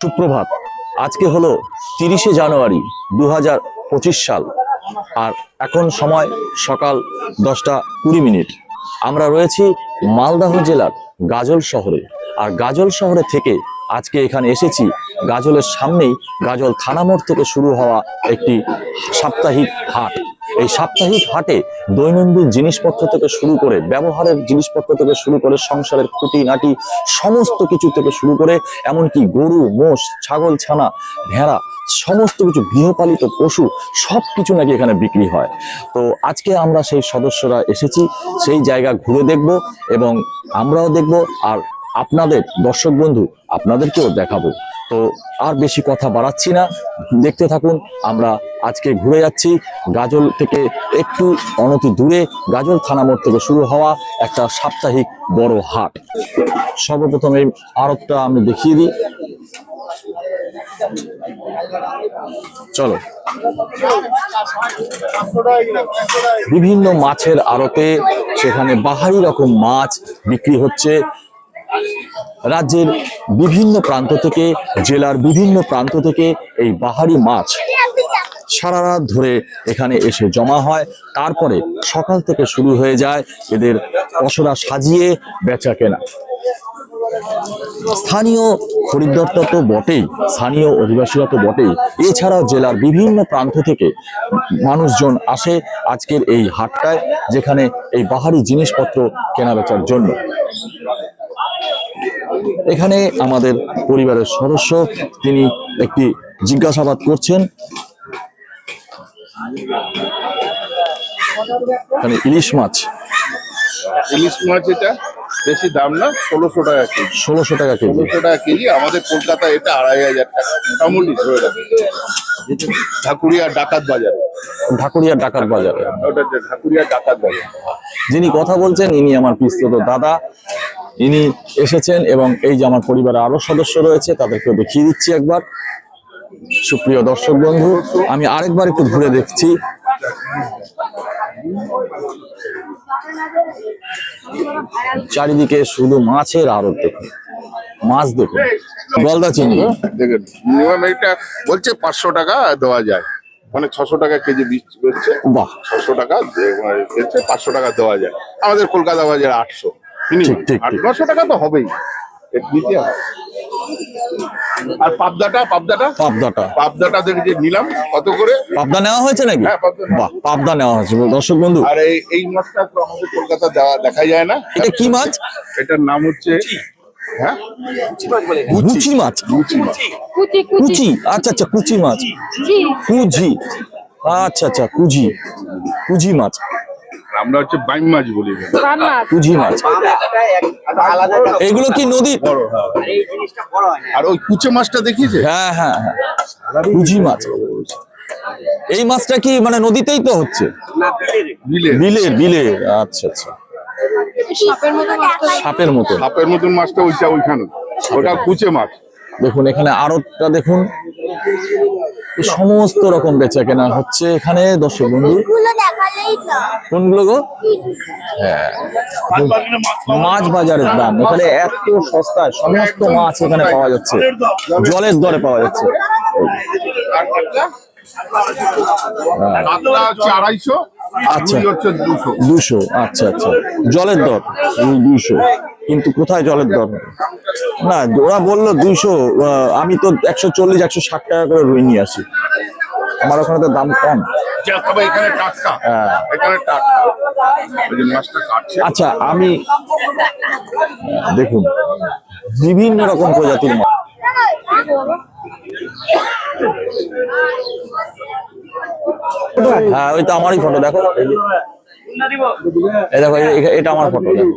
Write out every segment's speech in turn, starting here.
সুপ্রভাত। আজকে হলো তিরিশে জানুয়ারি দু সাল। আর এখন সময় সকাল দশটা কুড়ি মিনিট। আমরা রয়েছি মালদাহ জেলার গাজল শহরে। আর গাজল শহরে থেকে আজকে এখানে এসেছি। গাজলের সামনেই গাজল থানা মোড় থেকে শুরু হওয়া একটি সাপ্তাহিক হাট। এই সাপ্তাহিক হাটে দৈনন্দিন জিনিসপত্র থেকে শুরু করে, ব্যবহারের জিনিসপত্র থেকে শুরু করে, সংসারের খুঁটিনাটি, সমস্ত কিছু থেকে শুরু করে, এমনকি গরু, মোষ, ছাগল, ছানা, ভেড়া, সমস্ত কিছু গৃহপালিত পশু সব কিছু নাকি এখানে বিক্রি হয়। তো আজকে আমরা সেই সদস্যরা এসেছি, সেই জায়গা ঘুরে দেখব এবং আমরাও দেখব, আর আপনাদের দর্শক বন্ধু আপনাদেরকেও দেখাবো। তো আর বেশি কথা বাড়াচ্ছি না। দেখতে থাকুন, আমরা আজকে ঘুরে যাচ্ছি। গাজল থেকে একটু অনতি দূরে গাজল থানা মোড় থেকে শুরু হওয়া একটা সাপ্তাহিক বড় হাট। সর্বপ্রথম এই আড়তটা আমি দেখিয়ে দিই। চলো। বিভিন্ন মাছের আড়তে সেখানে বাহারি রকম মাছ বিক্রি হচ্ছে। রাজ্যের বিভিন্ন প্রান্ত থেকে, জেলার বিভিন্ন প্রান্ত থেকে এই বাহারি মাছ সারা রাত ধরে এখানে এসে জমা হয়। তারপরে সকাল থেকে শুরু হয়ে যায় এদের পসরা সাজিয়ে বেচা কেনা। স্থানীয় খরিদ্দারটা তো বটেই, স্থানীয় অধিবাসীরা তো বটেই। এছাড়াও জেলার বিভিন্ন প্রান্ত থেকে মানুষজন আসে আজকের এই হাটটায়, যেখানে এই বাহারি জিনিসপত্র কেনাবেচার জন্য। এখানে আমাদের পরিবারের সদস্য তিনি একটি জিজ্ঞাসাবাদ করছেন। এখানে ইলিশ মাছ। ইলিশ মাছ এটা বেশি দাম না ষোলোশো টাকা কেজি। ষোলোশো টাকা কেজি। ষোলোশো টাকা কেজি আমাদের কলকাতায় এটা আড়াই হাজার টাকা মোটামুটি ধরে রাখি ঢাকুরিয়া ডাকাত বাজারে। ঢাকুরিয়া ডাকাত বাজারে। ওটা ঢাকুরিয়া ডাকাত বাজার। যিনি কথা বলছেন ইনি আমার পিস্তত দাদা। ইনি এসেছেন এবং এই যে আমার পরিবারের আরও সদস্য রয়েছে তাদেরকে দেখিয়ে দিচ্ছি একবার। সুপ্রিয় দর্শক বন্ধু আমি আরেকবার একটু ঘুরে দেখছি। চারিদিকে শুধু মাছের আড়ত। দেখুন মাছ দেখুন। গলদা চিংড়ি। দেখেন মিনিমাম এটা বলছে পাঁচশো টাকা দেওয়া যায়। মানে ছশো টাকা কেজি বীজ বাহ। ছশো টাকা যে- মানে বেচছে পাঁচশো টাকা দেওয়া যায়। আমাদের কলকাতা বাজারে আটশো। ঠিক, ঠিক, আট। নশো টাকা তো হবেই। নিতে হবে। আর পাবদাটা পাবদাটা? পাবদাটা। পাবদাটা দেখে যে নিলাম কত করে? পাবদা নেওয়া হয়েছে নাকি? হ্যাঁ, পাবদা বাহ পাবদা নেওয়া হয়েছে। দর্শক বন্ধু। আর এই এই মাছটা তো আমাদের কলকাতা দেওয়া- দেখা যায় না। এটা কি মাছ? এটার নাম হচ্ছে হ্যাঁ? কুচি মাছ কুচি কুচি কুচি। আচ্ছা আচ্ছা কুচি মাছ। জি কুজি আচ্ছা আচ্ছা কুজি কুজি মাছ। আমরা হচ্ছে বাইম মাছ বলি কুজি মাছ। এগুলো কি নদী? আর ওই কুচে মাছটা দেখিয়েছে? হ্যাঁ হ্যাঁ হ্যাঁ। কুজি মাছ। এই মাছটা কি মানে নদীতেই তো হচ্ছে? বিলে বিলের। আচ্ছা আচ্ছা। সাপের মতো সাপের মতো সাপের মতন মাছটা ওইটা ওইখানে। ওটা কুচে মাছ। দেখুন এখানে আড়তটা দেখুন। সমস্ত রকম বেচা কেনা হচ্ছে এখানে দর্শক বন্ধু। গুলো দেখালেই তো। কোনগুলো গো? হ্যাঁ। মাছ বাজারের দাম। এখানে এত সস্তায় সমস্ত মাছ এখানে পাওয়া যাচ্ছে। জলের দরে পাওয়া যাচ্ছে। আড়াইশো আচ্ছা। দুশো। আচ্ছা আচ্ছা। জলের দর? দুশো। কিন্তু কোথায় জলের দর? না ওরা বলল দুইশো আমি তো একশো চল্লিশ একশো ষাট টাকা করে রুই নিয়ে আসি। আমার ওখানে তো দাম কম। হ্যাঁ। আচ্ছা আমি দেখুন বিভিন্ন রকম প্রজাতির মাছ হ্যাঁ ওই তো আমারই ফটো দেখো। এই দেখো এটা আমার ফটো দেখো।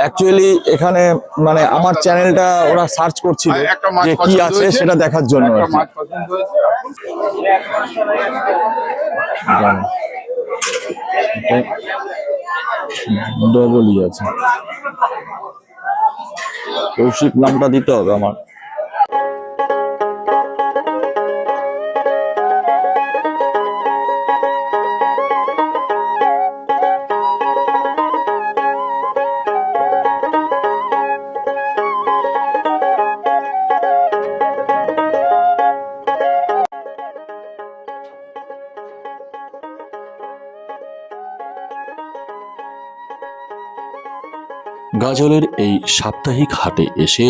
অ্যাকচুয়ালি এখানে মানে আমার চ্যানেলটা ওরা সার্চ করছিল মাছ যে কি আছে সেটা দেখার জন্য। ডবলই আছে। কৌশিক নামটা দিতে হবে আমার। গাজলের এই সাপ্তাহিক হাটে এসে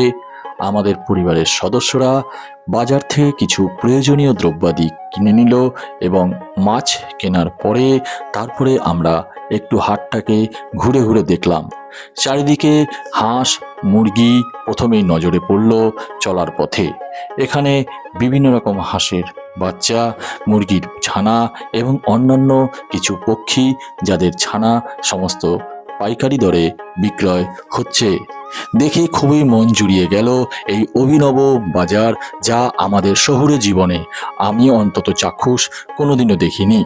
আমাদের পরিবারের সদস্যরা বাজার থেকে কিছু প্রয়োজনীয় দ্রব্যাদি কিনে নিল এবং মাছ কেনার পরে তারপরে আমরা একটু হাটটাকে ঘুরে ঘুরে দেখলাম। চারিদিকে হাঁস, মুরগি প্রথমেই নজরে পড়ল চলার পথে। এখানে বিভিন্ন রকম হাঁসের বাচ্চা, মুরগির ছানা এবং অন্যান্য কিছু পক্ষী যাদের ছানা সমস্ত পাইকারি দরে বিক্রয় হচ্ছে। দেখে খুবই মন জুড়িয়ে গেল এই অভিনব বাজার যা আমাদের শহুরে জীবনে। আমি অন্তত চাক্ষুষ কোনোদিনও দেখিনি।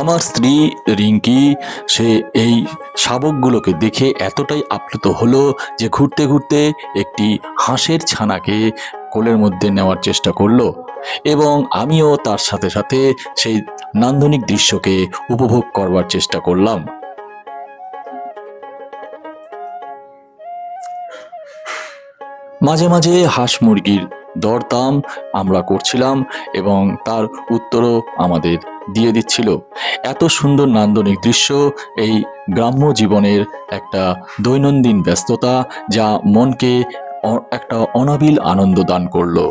আমার স্ত্রী রিঙ্কি, সে এই শাবকগুলোকে দেখে এতটাই আপ্লুত হলো যে ঘুরতে ঘুরতে একটি হাঁসের ছানাকে কোলের মধ্যে নেওয়ার চেষ্টা করল এবং আমিও তার সাথে সাথে সেই নান্দনিক দৃশ্যকে উপভোগ করবার চেষ্টা করলাম। মাঝে মাঝে হাঁস মুরগির দরদাম আমরা করছিলাম এবং তার উত্তরও আমাদের দিয়ে দিচ্ছিল। এত সুন্দর নান্দনিক দৃশ্য এই গ্রাম্য জীবনের একটা দৈনন্দিন ব্যস্ততা যা মনকে একটা অনাবিল আনন্দ দান করল।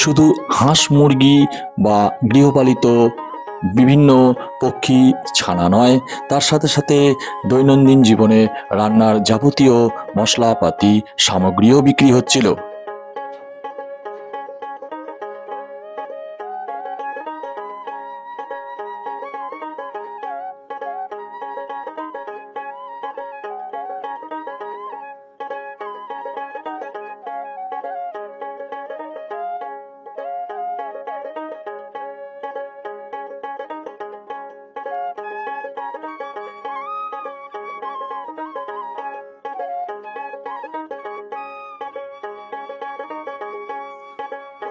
শুধু হাঁস মুরগি বা গৃহপালিত বিভিন্ন পক্ষী ছানা নয়, তার সাথে সাথে দৈনন্দিন জীবনে রান্নার যাবতীয় মশলাপাতি, সামগ্রীও বিক্রি হচ্ছিল।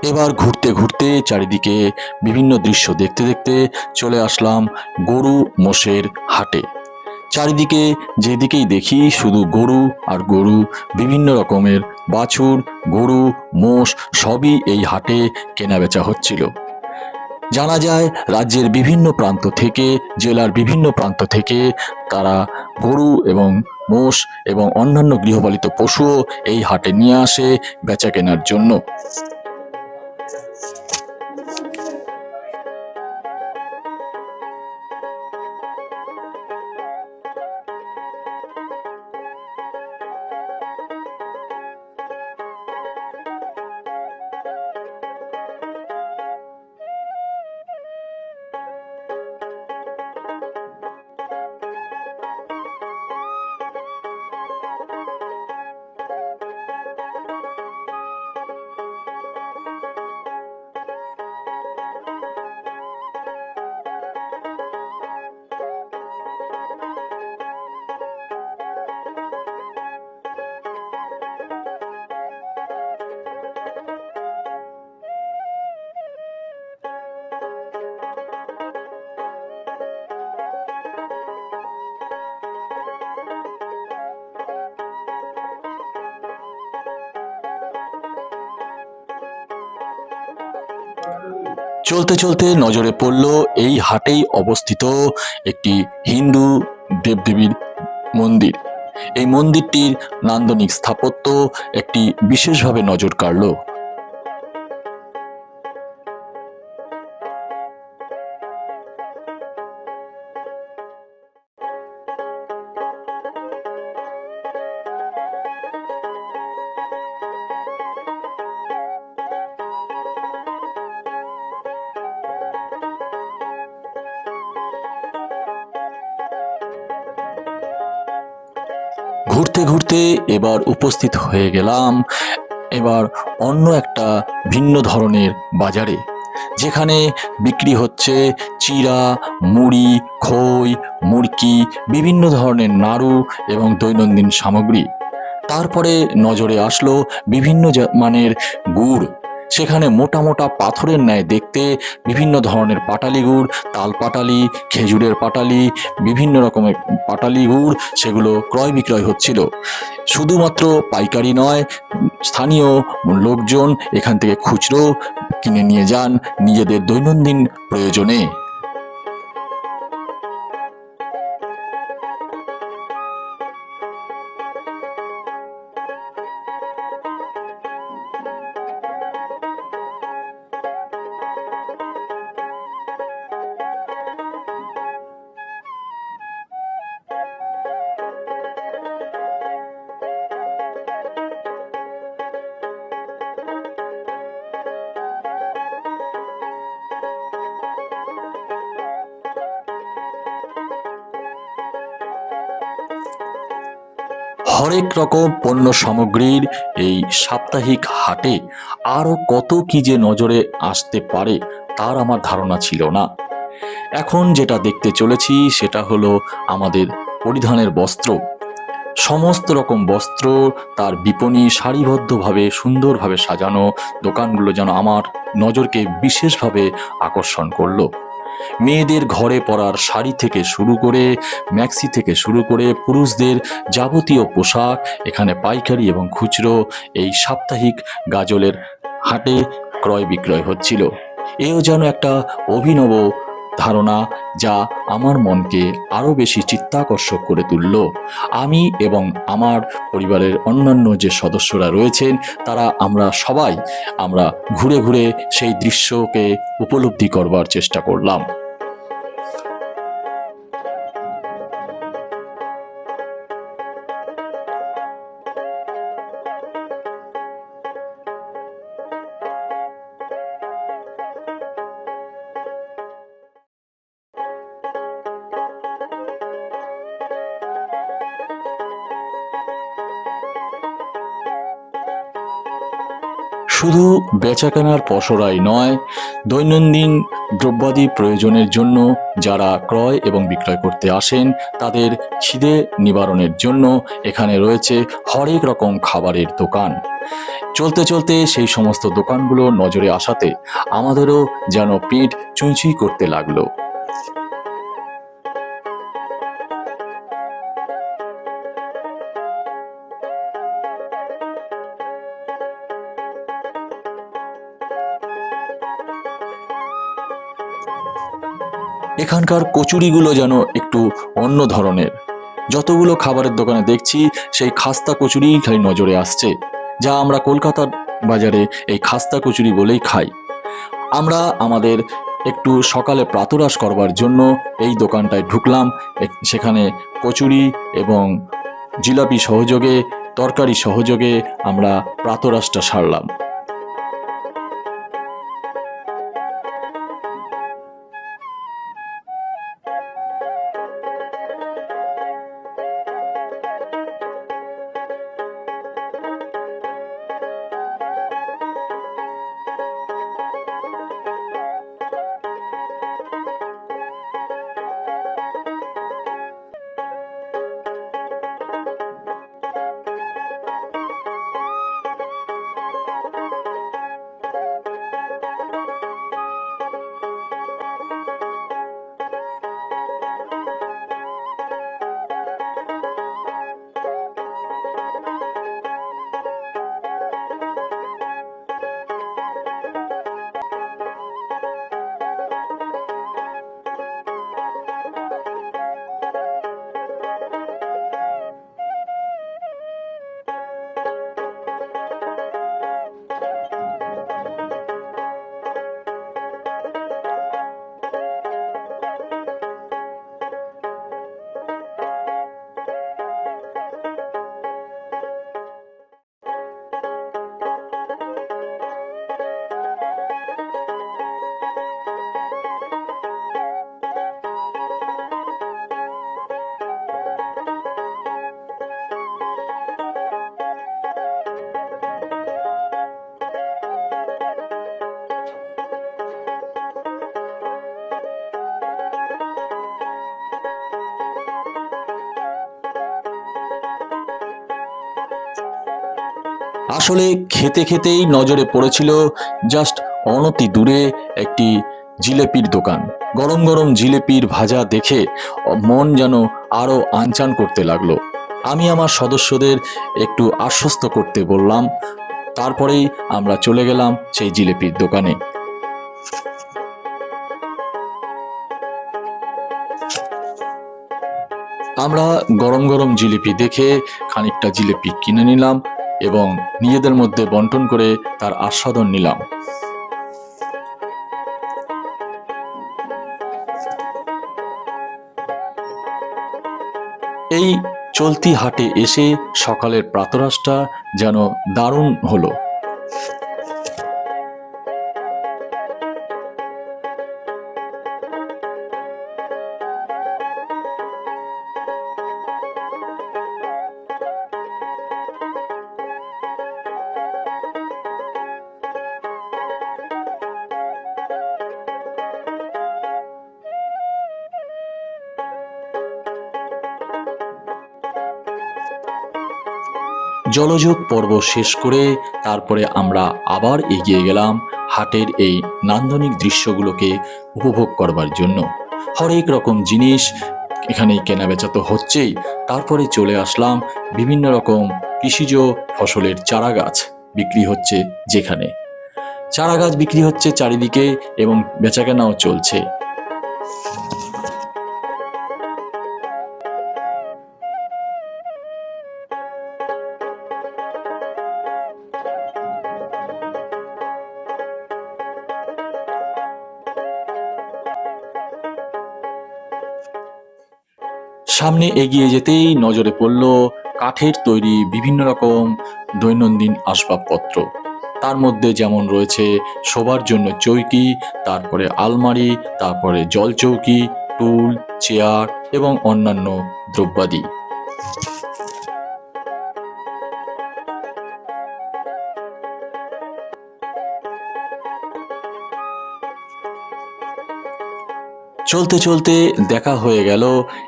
এবার ঘুরতে ঘুরতে চারিদিকে বিভিন্ন দৃশ্য দেখতে দেখতে চলে আসলাম গরু মোষের হাটে। চারিদিকে যেদিকেই দেখি শুধু গরু আর গরু, বিভিন্ন রকমের বাছুর, গরু, মোষ সবই এই হাটে কেনাবেচা হচ্ছিল। জানা যায় রাজ্যের বিভিন্ন প্রান্ত থেকে, জেলার বিভিন্ন প্রান্ত থেকে তারা গরু এবং মোষ এবং অন্যান্য গৃহপালিত পশুও এই হাটে নিয়ে আসে বেচা কেনার জন্য। চলতে চলতে নজরে পড়ল এই হাটেই অবস্থিত একটি হিন্দু দেবদেবীর মন্দির। এই মন্দিরটির নান্দনিক স্থাপত্য একটি বিশেষভাবে নজর কাড়ল। ঘুরতে ঘুরতে এবার উপস্থিত হয়ে গেলাম এবার অন্য একটা ভিন্ন ধরনের বাজারে, যেখানে বিক্রি হচ্ছে চিরা, মুড়ি, খই, মুড়কি, বিভিন্ন ধরনের নাড়ু এবং দৈনন্দিন সামগ্রী। তারপরে নজরে আসলো বিভিন্ন মানের গুড়। সেখানে মোটা মোটা পাথরের ন্যায় দেখতে বিভিন্ন ধরনের পাটালি গুড়, তাল পাটালি, খেজুরের পাটালি, বিভিন্ন রকমের পাটালি গুড়, সেগুলো ক্রয় বিক্রয় হচ্ছিল। শুধুমাত্র পাইকারি নয়, স্থানীয় লোকজন এখান থেকে খুচরো কিনে নিয়ে যান নিজেদের দৈনন্দিন প্রয়োজনে। হরেক রকম পণ্য সামগ্রীর এই সাপ্তাহিক হাটে আরও কত কি যে নজরে আসতে পারে তার আমার ধারণা ছিল না। এখন যেটা দেখতে চলেছি সেটা হলো আমাদের পরিধানের বস্ত্র। সমস্ত রকম বস্ত্র, তার বিপণী সারিবদ্ধভাবে, সুন্দরভাবে সাজানো দোকানগুলো যেন আমার নজরকে বিশেষভাবে আকর্ষণ করল। মেয়েদের ঘরে পরার শাড়ি থেকে শুরু করে ম্যাক্সি থেকে শুরু করে পুরুষদের যাবতীয় পোশাক, এখানে পাইকারি এবং খুচরো এই সাপ্তাহিক গাজলের হাটে ক্রয় বিক্রয় হচ্ছিল। এও যেন একটা অভিনব ধারণা যা আমার মনকে আরও বেশি চিত্তাকর্ষক করে তুলল। আমি এবং আমার পরিবারের অন্যান্য যে সদস্যরা রয়েছেন, তারা আমরা সবাই আমরা ঘুরে ঘুরে সেই দৃশ্যকে উপলব্ধি করবার চেষ্টা করলাম। শুধু বেচাকেনার পসরাই নয়, দৈনন্দিন দ্রব্যাদি প্রয়োজনের জন্য যারা ক্রয় এবং বিক্রয় করতে আসেন, তাদের খিদে নিবারণের জন্য এখানে রয়েছে হরেক রকম খাবারের দোকান। চলতে চলতে সেই সমস্ত দোকানগুলো নজরে আসাতে আমাদেরও যেন পেট চুঁচুই করতে লাগল। এখানকার কচুরিগুলো যেন একটু অন্য ধরনের। যতগুলো খাবারের দোকানে দেখছি, সেই খাস্তা কচুরিই খালি নজরে আসছে, যা আমরা কলকাতার বাজারে এই খাস্তা কচুরি বলেই খাই। আমরা আমাদের একটু সকালে প্রাতরাশ করবার জন্য এই দোকানটায় ঢুকলাম সেখানে কচুরি এবং জিলাপি সহযোগে, তরকারি সহযোগে আমরা প্রাতরাশটা সারলাম। আসলে খেতে খেতেই নজরে পড়েছিল জাস্ট অনতি দূরে একটি জিলেপির দোকান। গরম গরম জিলেপির ভাজা দেখে মন যেন আরও আনচান করতে লাগল। আমি আমার সদস্যদের একটু আশ্বস্ত করতে বললাম, তারপরেই আমরা চলে গেলাম সেই জিলেপির দোকানে। আমরা গরম গরম জিলিপি দেখে খানিকটা জিলিপি কিনে নিলাম। এবং নিজেদের মধ্যে বন্টন করে তার আস্বাদন নিলাম। এই চলতি হাটে এসে সকালের প্রাতরাশটা যেন দারুণ হলো। জলযোগ পর্ব শেষ করে তারপরে আমরা আবার এগিয়ে গেলাম হাটের এই নান্দনিক দৃশ্যগুলোকে উপভোগ করবার জন্য। হরেক রকম জিনিস এখানে কেনাবেচা তো হচ্ছেই। তারপরে চলে আসলাম বিভিন্ন রকম কৃষিজ ফসলের চারা গাছ বিক্রি হচ্ছে যেখানে। চারা গাছ বিক্রি হচ্ছে চারিদিকে এবং বেচাকেনাও চলছে। সামনে এগিয়ে যেতেই নজরে পড়ল কাঠের তৈরি বিভিন্ন রকম দৈনন্দিন আসবাবপত্র। তার মধ্যে যেমন রয়েছে শোবার জন্য চৌকি, তারপরে আলমারি, তারপরে জলচৌকি, টুল, চেয়ার এবং অন্যান্য দ্রব্যাদি। চলতে চলতে দেখা হয়ে গেল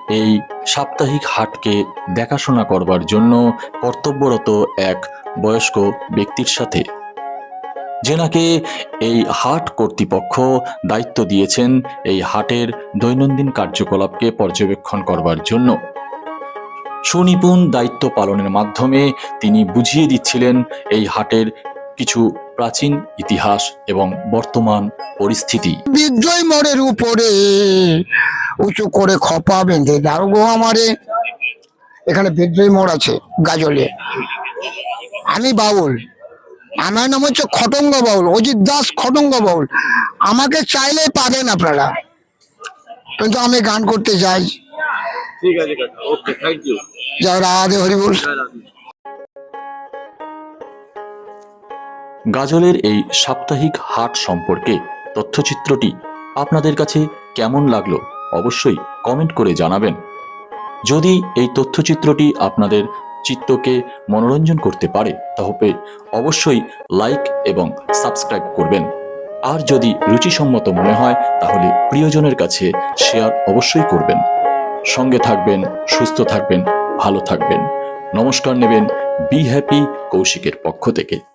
এই সাপ্তাহিক হাটকে দেখাশোনা করবার জন্য কর্তব্যরত এক বয়স্ক ব্যক্তির সাথে। যেনাকে এই হাট কর্তৃপক্ষ দায়িত্ব দিয়েছেন এই হাটের দৈনন্দিন কার্যকলাপকে পর্যবেক্ষণ করবার জন্য। সুনিপুণ দায়িত্ব পালনের মাধ্যমে তিনি বুঝিয়ে দিচ্ছিলেন এই হাটের কিছু প্রাচীন ইতিহাস এবং বর্তমান পরিস্থিতি। বিদ্রোহী মোড়ের উপরে উঁচু করে খপা বেঁধে দারোগো আমারে। এখানে বিদ্রোহী মোড় আছে গাজলে। আমি বাউল। আমার নাম হচ্ছে খটঙ্গ বাউল অজিত দাস খটঙ্গ বাউল। আমাকে চাইলে পাবেন আপনারা। কিন্তু আমি গান করতে যাই। ঠিক আছে ওকে থ্যাংক ইউ যাই রাধে হরিবুল গাজলের এই সাপ্তাহিক হাট সম্পর্কে তথ্যচিত্রটি আপনাদের কাছে কেমন লাগল অবশ্যই কমেন্ট করে জানাবেন। যদি এই তথ্যচিত্রটি আপনাদের চিত্তকে মনোরঞ্জন করতে পারে তবে অবশ্যই লাইক এবং সাবস্ক্রাইব করবেন। আর যদি রুচিসম্মত মনে হয়, তাহলে প্রিয়জনের কাছে শেয়ার অবশ্যই করবেন। সঙ্গে থাকবেন, সুস্থ থাকবেন, ভালো থাকবেন। নমস্কার নেবেন, বি হ্যাপি কৌশিকের পক্ষ থেকে।